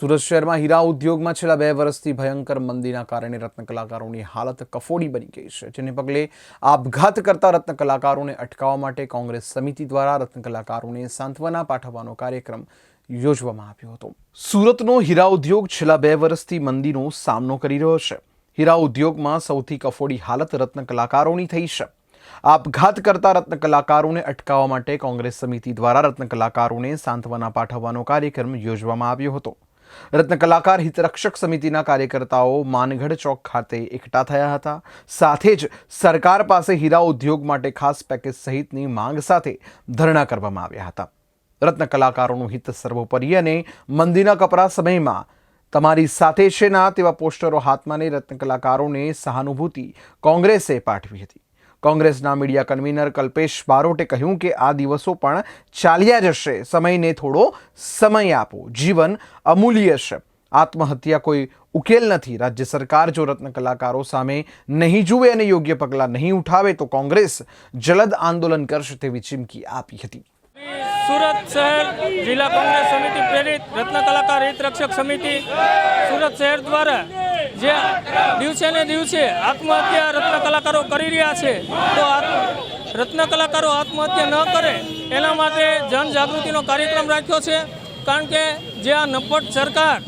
સુરત શહેરમાં હીરા ઉદ્યોગમાં છેલ્લા બે વર્ષથી ભયંકર મંદીના કારણે રત્નકલાકારોની હાલત કફોડી બની ગઈ છે, જેને પગલે આપઘાત કરતા રત્ન કલાકારોને અટકાવવા માટે કોંગ્રેસ સમિતિ દ્વારા રત્નકલાકારોને સાંત્વના પાઠવવાનો કાર્યક્રમ યોજવામાં આવ્યો હતો. સુરતનો હીરા ઉદ્યોગ છેલ્લા બે વર્ષથી મંદીનો સામનો કરી રહ્યો છે. હીરા ઉદ્યોગમાં સૌથી કફોડી હાલત રત્ન કલાકારોની થઈ છે. આપઘાત કરતા રત્ન કલાકારોને અટકાવવા માટે કોંગ્રેસ સમિતિ દ્વારા રત્ન કલાકારોને સાંત્વના પાઠવવાનો કાર્યક્રમ યોજવામાં આવ્યો હતો. રત્ન કલાકાર હિતરક્ષક સમિતિના કાર્યકર્તાઓ માનગઢ ચોક ખાતે એકઠા થયા હતા. સાથે જ સરકાર પાસે હીરા ઉદ્યોગ માટે ખાસ પેકેજ સહિતની માંગ સાથે ધરણા કરવામાં આવ્યા હતા. રત્ન કલાકારોનું હિત સર્વોપરી અને મંદીના કપરા સમયમાં તમારી સાથે છે ના તેવા પોસ્ટરો હાથમાં રત્ન કલાકારોને સહાનુભૂતિ કોંગ્રેસે પાઠવી હતી. કોંગ્રેસના મીડિયા કન્વીનર કલ્પેશ બારોટે કહ્યું કે આ દિવસો પણ ચાલ્યા જશે. સમયને થોડો સમય આપો. જીવન અમૂલ્ય છે. આત્મહત્યા કોઈ ઉકેલ નથી. રાજ્ય સરકાર જો રત્ન કલાકારો સામે નહીં જુએ અને યોગ્ય પગલાં નહીં ઉઠાવે, તો કોંગ્રેસ જલદ આંદોલન કરશે તેવી ચીમકી આપી હતી. સુરત શહેર જિલ્લા કોંગ્રેસ સમિતિ પ્રેરિત રત્ન કલાકાર હિત રક્ષક સમિતિ સુરત શહેર દ્વારા જે દિવસે ને દિવસે આત્મહત્યા રત્ન કલાકારો કરી રહ્યા છે, તો રત્ન કલાકારો આત્મહત્યા ન કરે, એના માટે જનજાગૃતિનો કાર્યક્રમ રાખ્યો છે. કારણ કે જે આ નપટ સરકાર,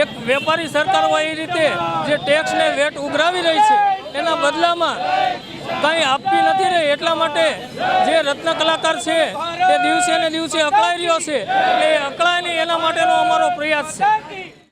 એક વેપારી સરકાર હોય એ રીતે જે ટેક્સને વેટ ઉઘરાવી રહી છે, એના બદલામાં કંઈ આપતી નથી રહી. એટલા માટે જે રત્ન કલાકાર છે, તે દિવસે ને દિવસે અકળાઈ રહ્યો છે. એટલે એ અકળાય નહીં એના માટેનો અમારો પ્રયાસ છે.